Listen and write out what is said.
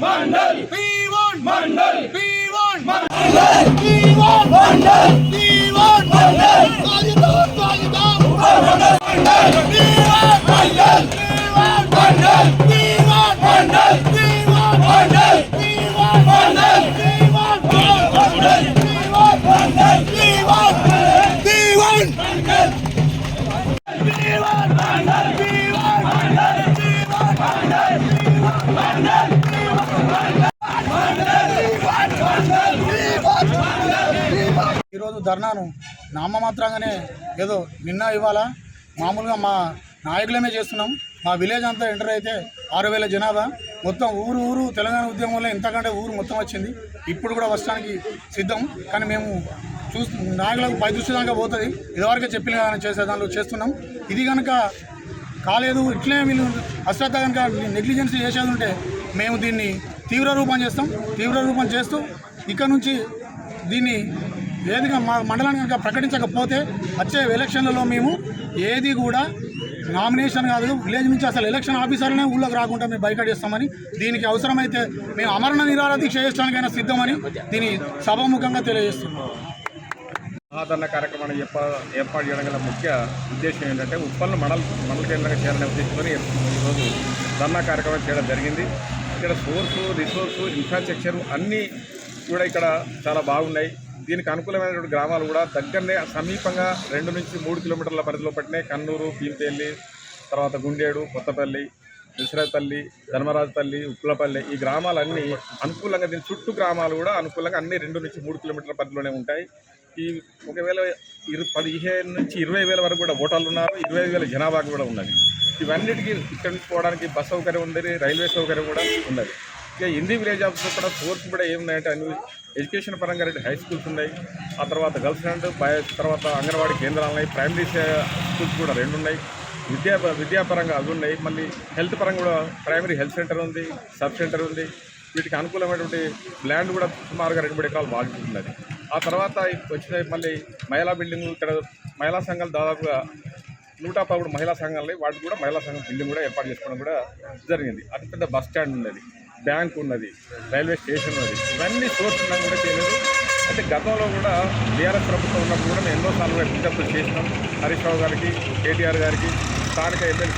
मंडल P1 मंडल मंडल मंडल मंडल मंडल मंडल मंडल मंडल मंडल ధర్నాను నామమాత్రంగానే ఏదో నిన్న ఇవాళ మామూలుగా మా నాయకులమే చేస్తున్నాం. మా విలేజ్ అంతా ఎంటర్ అయితే ఆరు వేల జనాభా. మొత్తం ఊరు ఊరు తెలంగాణ ఉద్యమంలో ఇంతకంటే ఊరు మొత్తం వచ్చింది. ఇప్పుడు కూడా వస్తానికి సిద్ధం. కానీ మేము చూస్తు నాయకులకు పై దృష్టి దాకా పోతుంది. ఇదివరకే చెప్పిన కానీ చేసే దానిలో చేస్తున్నాం. ఇది కనుక కాలేదు ఇట్లే వీళ్ళు అశ్రద్ధ కనుక నెగ్లిజెన్స్ చేసేది ఉంటే మేము దీన్ని తీవ్ర రూపం చేస్తాం. తీవ్ర రూపం చేస్తూ ఇక్కడ నుంచి దీన్ని ఏదిగా మా మండలాన్ని కనుక ప్రకటించకపోతే వచ్చే ఎలక్షన్లలో మేము ఏది కూడా నామినేషన్ కాదు విలేజ్ నుంచి అసలు ఎలక్షన్ ఆఫీసర్లనే ఊళ్ళోకి రాకుండా మేము బైకట్ చేస్తామని దీనికి అవసరమైతే మేము అమరణ నిరాల దీక్ష చేయడానికైనా సిద్ధమని దీని సభాముఖంగా తెలియజేస్తున్నాం. ఆదరణ కార్యక్రమాన్ని ఏర్పాటు చేయడం గల ముఖ్య ఉద్దేశం ఏంటంటే ఉప్పల్ను మండల మండల కేంద్రంగా చేయాలనే ఉద్దేశంతో ఈరోజు ధర్నా కార్యక్రమం చేయడం జరిగింది. ఇక్కడ సోర్సు రిసోర్సు ఇన్ఫ్రాస్ట్రక్చర్ అన్నీ కూడా ఇక్కడ చాలా బాగున్నాయి. దీనికి అనుకూలమైనటువంటి గ్రామాలు కూడా దగ్గరనే సమీపంగా రెండు నుంచి మూడు కిలోమీటర్ల పరిధిలో పట్టినాయి. కన్నూరు పీంపేల్లి తర్వాత గుండేడు కొత్తపల్లి విసరపల్లి ధర్మరాజపల్లి ఉప్పులపల్లి. ఈ గ్రామాలన్నీ అనుకూలంగా దీని చుట్టూ గ్రామాలు కూడా అనుకూలంగా అన్ని రెండు నుంచి మూడు కిలోమీటర్ల పరిధిలోనే ఉంటాయి. ఈ ఒకవేళ ఇరు పదిహేను నుంచి ఇరవై వేల వరకు కూడా ఓటర్లు ఉన్నారు ఇరవై వేల జనాభా కూడా ఉన్నది. ఇవన్నిటికీ ఇక్కడ నుంచి పోవడానికి బస్ సౌకర్యం ఉంది రైల్వే సౌకర్యం కూడా ఉన్నది ఇక హిందీ విలేజ్ ఆఫీస్లో కూడా కోర్సు కూడా ఏమున్నాయంటే అన్ని ఎడ్యుకేషన్ పరంగా రెండు హై స్కూల్స్ ఉన్నాయి. ఆ తర్వాత గర్ల్స్ అండ్ బాయ్స్ తర్వాత అంగన్వాడీ కేంద్రాలు ఉన్నాయి. ప్రైమరీ స్కూల్స్ కూడా రెండు ఉన్నాయి. విద్యా విద్యాపరంగా అవి ఉన్నాయి. మళ్ళీ హెల్త్ పరంగా కూడా ప్రైమరీ హెల్త్ సెంటర్ ఉంది సబ్ సెంటర్ ఉంది. వీటికి అనుకూలమైనటువంటి ల్యాండ్ కూడా సుమారుగా రెండు మూడు ఎకరాలు బాగుంటున్నది ఆ తర్వాత వచ్చిన మళ్ళీ మహిళా బిల్డింగ్ ఇక్కడ మహిళా సంఘాలు దాదాపుగా నూట పదమూడు మహిళా సంఘాలు వాటికి కూడా మహిళా సంఘం బిల్డింగ్ కూడా ఏర్పాటు చేసుకోవడం కూడా జరిగింది. అతిపెద్ద బస్ స్టాండ్ ఉన్నది. బ్యాంక్ ఉన్నది రైల్వే స్టేషన్ ఉన్నది. ఇవన్నీ సోర్స్ ఉన్నా కూడా చేయలేదు. అయితే గతంలో కూడా బీఆర్ఎస్ ప్రభుత్వం ఉన్నప్పుడు కూడా మేము ఎన్నోసార్లు విజ్ఞప్తులు చేసినాం. హరీష్ రావు గారికి కేటీఆర్ గారికి స్థానిక ఎమ్మెల్సీ